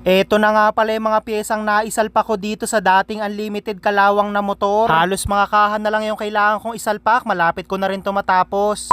Eto na nga pala yung mga piyesang naisalpak ko dito sa dating unlimited kalawang na motor. Halos mga kahan na lang yung kailangan kong isalpak, malapit ko na rin to matapos.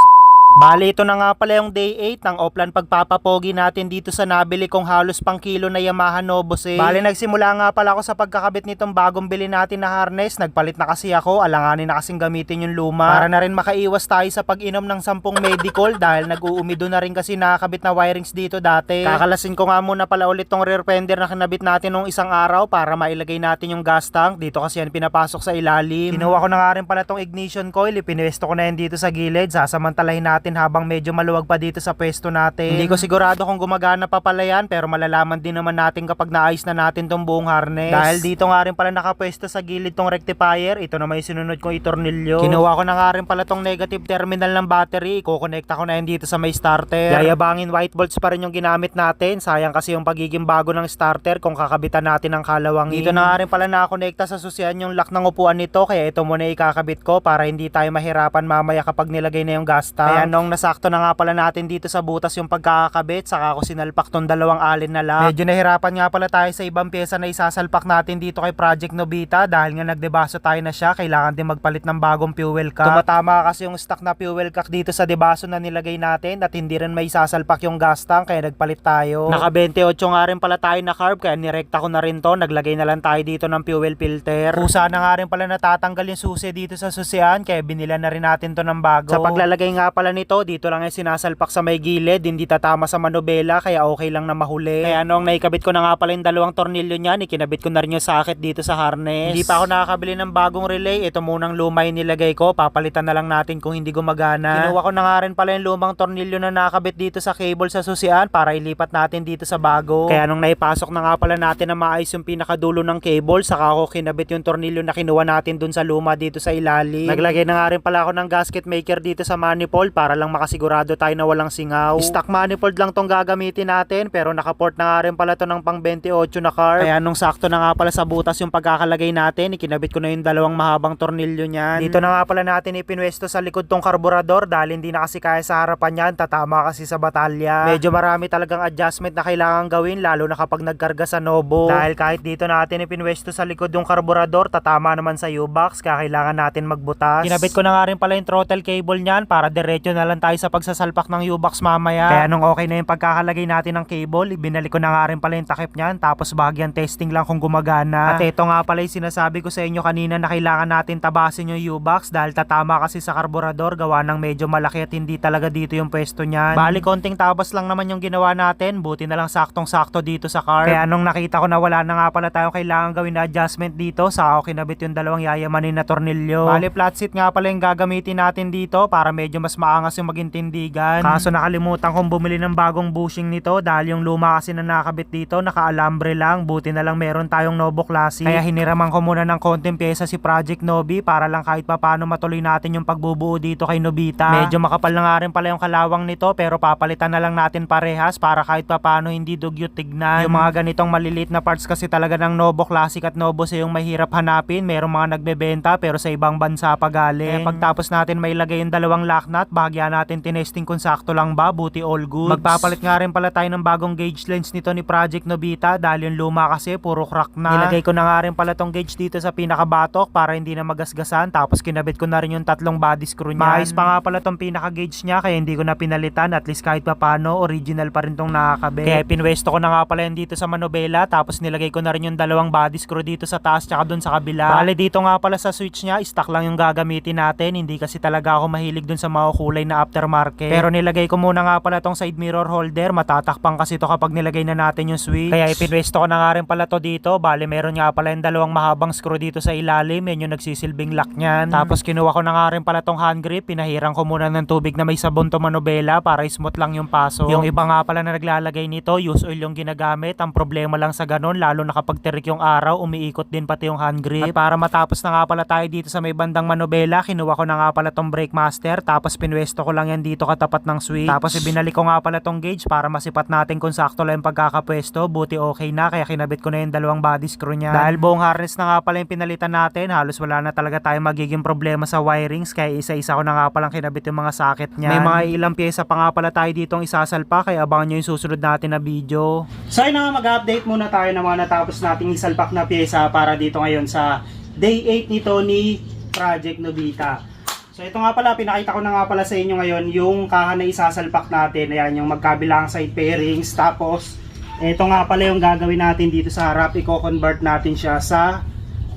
Bali, ito na nga pala yung day 8 ng offline pagpapapogi natin dito sa nabili kong halos pang kilo na Yamaha Novosay. Bali, nagsimula nga pala ako sa pagkakabit nitong bagong bili natin na harness. Nagpalit na kasi ako, alanganin na kasing gamitin yung luma. Para na rin makaiwas tayo sa pag-inom ng 10 medical dahil nag-uumido na rin kasi nakakabit na wirings dito dati. Kakalasin ko nga muna pala ulit tong rear fender na kinabit natin nung isang araw para mailagay natin yung gas tank. Dito kasi yan pinapasok sa ilalim. Kinuha ko na nga rin pala tong ignition coil. Ipinwesto ko na yan dito sa gilid. Sasamantalahin natin habang medyo maluwag pa dito sa pwesto natin. Hindi ko sigurado kung gumagana pa pala yan pero malalaman din naman natin kapag naayos na natin tong buong harness. Dahil dito nga rin pala nakapwesto sa gilid tong rectifier. Ito na may sinunod kong itornilyo. Kinuha ko na nga rin pala tong negative terminal ng battery. Kukonekta ko na yan dito sa may starter. Yayabangin white bolts pa rin yung ginamit natin. Sayang kasi yung pagiging bago ng starter kung kakabitan natin ng kalawangin. Dito na nga rin pala nakakonekta sa susian yung lock ng upuan nito. Kaya ito muna ikakabit ko para hindi tayo mahirapan mamaya kapag nilagay na yung gas tank. Kaya nung nasakto na nga pala natin dito sa butas yung pagkakakabit, saka ako sinalpak tong dalawang alin na lock. Medyo nahirapan nga pala tayo sa ibang pyesa na isasalpak natin dito kay Project Nobita dahil nga nagdebaso tayo na siya, kailangan din magpalit ng bagong fuel cap. Tumatama kasi yung stock na fuel cap dito sa debaso na nilagay natin at hindi rin may isasalpak yung gas tank kaya nagpalit tayo. Naka 28 nga rin pala tayo na carb kaya nirekta ko na rin to, naglagay na lang tayo dito ng fuel filter. Kusa na nga rin pala natatanggal yung susi dito sa susian kaya binila na rin natin to ng bago. Sa paglalagay nga pala nito, dito lang yung sinasalpak sa may gilid, hindi tatama sa manobela kaya okay lang na mahuli. Kaya nung naikabit ko na nga pala yung dalawang tornilyo niyan, ikinabit ko na rin yung socket dito sa harness. Hindi pa ako nakakabili ng bagong relay, ito munang luma yung nilagay ko, papalitan na lang natin kung hindi gumagana. Kinuha ko na nga rin pala yung lumang tornilyo na nakakabit dito sa cable sa susian para ilipat natin dito sa bago. Kaya nung naipasok na nga pala natin na maayos yung pinakadulo ng cable, saka ako kinabit yung tornilyo na kinuha natin dun sa luma dito sa ilalim. Naglagay na nga rin pala ako ng gasket maker dito sa manifold para lang makasigurado tayo na walang singaw. Stock manifold lang tong gagamitin natin pero nakaport na nga rin pala to ng pang 28 na carb. Kaya nung sakto na nga pala sa butas yung pagkakalagay natin, ikinabit ko na yung dalawang mahabang tornilyo niyan. Dito na nga pala natin ipinwesto sa likod tong karburador dahil hindi na kasi kaya sa harapan yan, tatama kasi sa batalya. Medyo marami talagang adjustment na kailangan gawin lalo na kapag nagkarga sa Nobo. Dahil kahit dito natin ipinwesto sa likod yung karburador, tatama naman sa U-box kaya kailangan natin magbutas. Kinabit ko na nga rin pala yung throttle cable niyan para diretso na lang tayo sa pagsasalpak ng U-box mamaya. Kaya nung okay na yung pagkakalagay natin ng cable, binalik ko na nga rin pala yung takip niyan tapos bahagyan testing lang kung gumagana. At ito nga pala yung sinasabi ko sa inyo kanina na kailangan natin tabasin yung U-box dahil tatama kasi sa karburador gawa ng medyo malaki at hindi talaga dito yung pwesto niyan. Bali konting tabas lang naman yung ginawa natin, buti na lang saktong sakto dito sa car. Kaya nung nakita ko na wala na nga pala tayong kailangan gawin na adjustment dito, sa ako kinabit yung dalawang yayamanin na tornilyo. Bali flat seat nga pala yung gagamitin natin dito para medyo mas maangas yung maging tindigan. Kaso nakalimutan kong bumili ng bagong bushing nito dahil yung luma kasi na nakabit dito naka-alambre lang, buti na lang meron tayong Nobo Classic. Kaya hiniraman ko muna ng konting pyesa si Project Nobi para lang kahit papano matuloy natin yung pagbubuo dito kay Nobita. Medyo makapal na nga rin pala yung kalawang nito pero papalitan na lang natin parehas para kahit papano hindi dugyot tignan. Yung mga ganitong maliliit na parts kasi talaga ng Nobo Classic at Nobo sa yung mahirap hanapin. Merong mga nagbebenta pero sa ibang bansa pa galing. Kaya pagtapos natin may lagay yung dalawang lock nut, bahagya natin tinesting kung sakto lang ba, buti all good. Magpapalit nga rin pala tayo ng bagong gauge lens nito ni Project Nobita dahil yung luma kasi puro crack na. Nilagay ko na nga rin pala tong gauge dito sa pinakabatok para hindi na magasgasan tapos kinabit ko na rin yung tatlong body screw niyan. Maayos pa nga pala tong pinaka gauge niya kaya hindi ko na pinalitan at least kahit papano original pa rin tong nakakabit. Kaya pinwesto ko na nga pala yan dito sa manobela tapos nilagay ko na rin yung dalawang body screw dito sa taas tsaka dun sa kabila. Bale dito nga pala sa switch niya stock lang yung gagamitin natin hindi kasi talaga ako mahilig dun sa mga kulay na aftermarket. Pero nilagay ko muna nga pala tong side mirror holder matatakpan kasi to kapag nilagay na natin yung switch. Kaya ipinwesto ko na nga rin pala to dito. Bale meron nga pala yung dalawang mahabang screw dito sa ilalim. Yan yung nagsisilbing lock niyan. Tapos kinuha ko na nga rin pala tong hand grip. Pinahirang ko muna ng tubig na may sabon to manobela para smooth lang yung paso. Yung iba nga pala na naglalagay nito, use oil yung ginagamit. Ang problema lang sa ganun, lalo na kapag tirik yung araw, umiikot din pati yung hand grip. At para matapos na nga pala tayo dito sa may bandang manobela, kinuha ko na nga pala tong brake master. Tapos pinwesto pinwesto ko lang yan dito katapat ng switch. Tapos ibinalik ko nga pala tong gauge para masipat natin kung sakto lang yung pagkakapwesto. Buti okay na kaya kinabit ko na yung dalawang body screw niya. Dahil buong harness na nga pala yung pinalitan natin, halos wala na talaga tayong magiging problema sa wirings kaya isa-isa ko na nga palang kinabit yung mga socket niya. May mga ilang pyesa pa nga pala tayo ditong isasalpa kaya abangan nyo yung susunod natin na video. So ayun na mag-update muna tayo ng mga natapos nating isalpak na pyesa para dito ngayon sa day 8 nito ni Project Nobita. So ito nga pala, pinakita ko na nga pala sa inyo ngayon yung kaha na isasalpak natin. Ayan, yung magkabilang side pairings. Tapos, ito nga pala yung gagawin natin dito sa harap. I-convert natin siya sa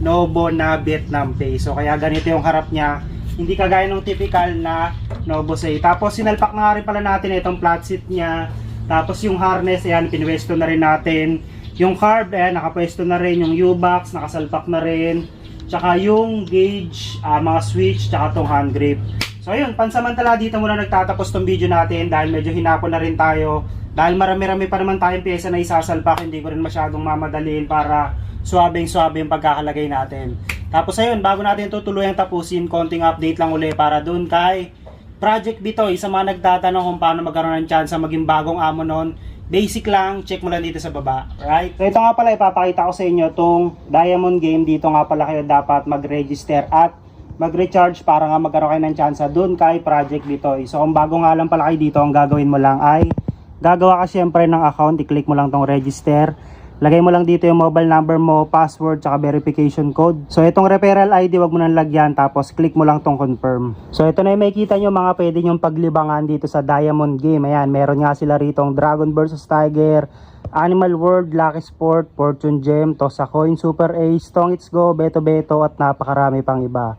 Nobo na Vietnam Pay. So kaya ganito yung harap niya. Hindi kagaya ng typical na Nobo Say. Tapos sinalpak na nga rin pala natin itong flat seat niya. Tapos yung harness, ayan, pinwesto na rin natin. Yung carb, ayan, nakapwesto na rin. Yung U-box, nakasalpak na rin. Tsaka yung gauge, ah, mga switch, tsaka tong hand grip. So ayun, pansamantala dito muna nagtatapos tong video natin dahil medyo hinapon na rin tayo. Dahil marami-rami pa naman tayong pyesa na isasalpak, hindi ko rin masyadong mamadaliin para suabing-suabe yung pagkakalagay natin. Tapos ayun, bago natin tutuluyang tapusin, konting update lang uli para dun kay Project Bitoy sa mga nagtatanong kung paano magkaroon ng chance maging bagong amo noon. Basic lang, check mo lang dito sa baba, right? So ito nga pala ipapakita ko sa inyo tong Diamond Game. Dito nga pala kayo dapat mag-register at mag-recharge para nga magkaroon kayo ng chance doon kay Project Bitoy. So kung bago nga lang pala kayo dito, ang gagawin mo lang ay gagawa ka syempre ng account, i-click mo lang tong register. Lagay mo lang dito yung mobile number mo, password, tsaka verification code. So itong referral ID, wag mo nang lagyan, tapos click mo lang tong confirm. So ito na yung makikita nyo mga pwede nyong paglibangan dito sa Diamond Game. Ayan, meron nga sila ritong Dragon vs Tiger, Animal World, Lucky Sport, Fortune Gem, Tosa Coin, Super Ace, Tong It's Go, Beto Beto, at napakarami pang iba.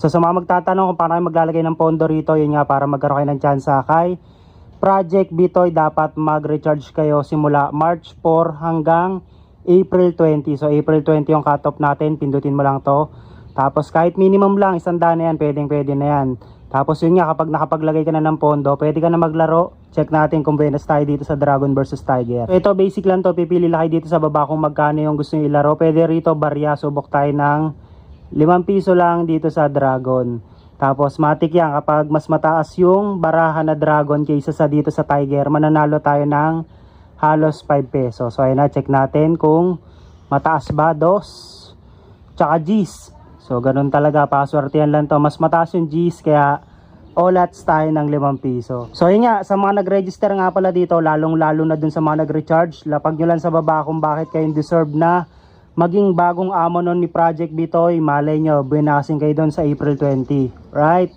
So sa mga magtatanong kung paano kayo maglalagay ng pondo rito, yun nga para magkaroon kayo ng chance kay Project Bitoy dapat mag-recharge kayo simula March 4 hanggang April 20. So April 20 yung cut-off natin, pindutin mo lang to. Tapos kahit minimum lang, isang daan na yan, pwedeng pwede na yan. Tapos yun nga, kapag nakapaglagay ka na ng pondo, pwede ka na maglaro. Check natin kung buenas tayo dito sa Dragon vs Tiger. So, ito basic lang to, pipili lang dito sa baba kung magkano yung gusto nyo ilaro. Pwede rito, barya, subok tayo ng 5 piso lang dito sa Dragon. Tapos matik yan kapag mas mataas yung baraha na dragon kaysa sa dito sa tiger, mananalo tayo ng halos 5 pesos. So ayun na, check natin kung mataas ba, dos, tsaka G's. So ganun talaga, paswertihan lang to. Mas mataas yung G's kaya olats tayo ng 5 piso. So yun nga, sa mga nag-register nga pala dito, lalong lalo na dun sa mga nag-recharge, lapag nyo lang sa baba kung bakit kayo deserve na maging bagong amo nun ni Project Bitoy, malay nyo, buwinasin kayo doon sa April 20. Right?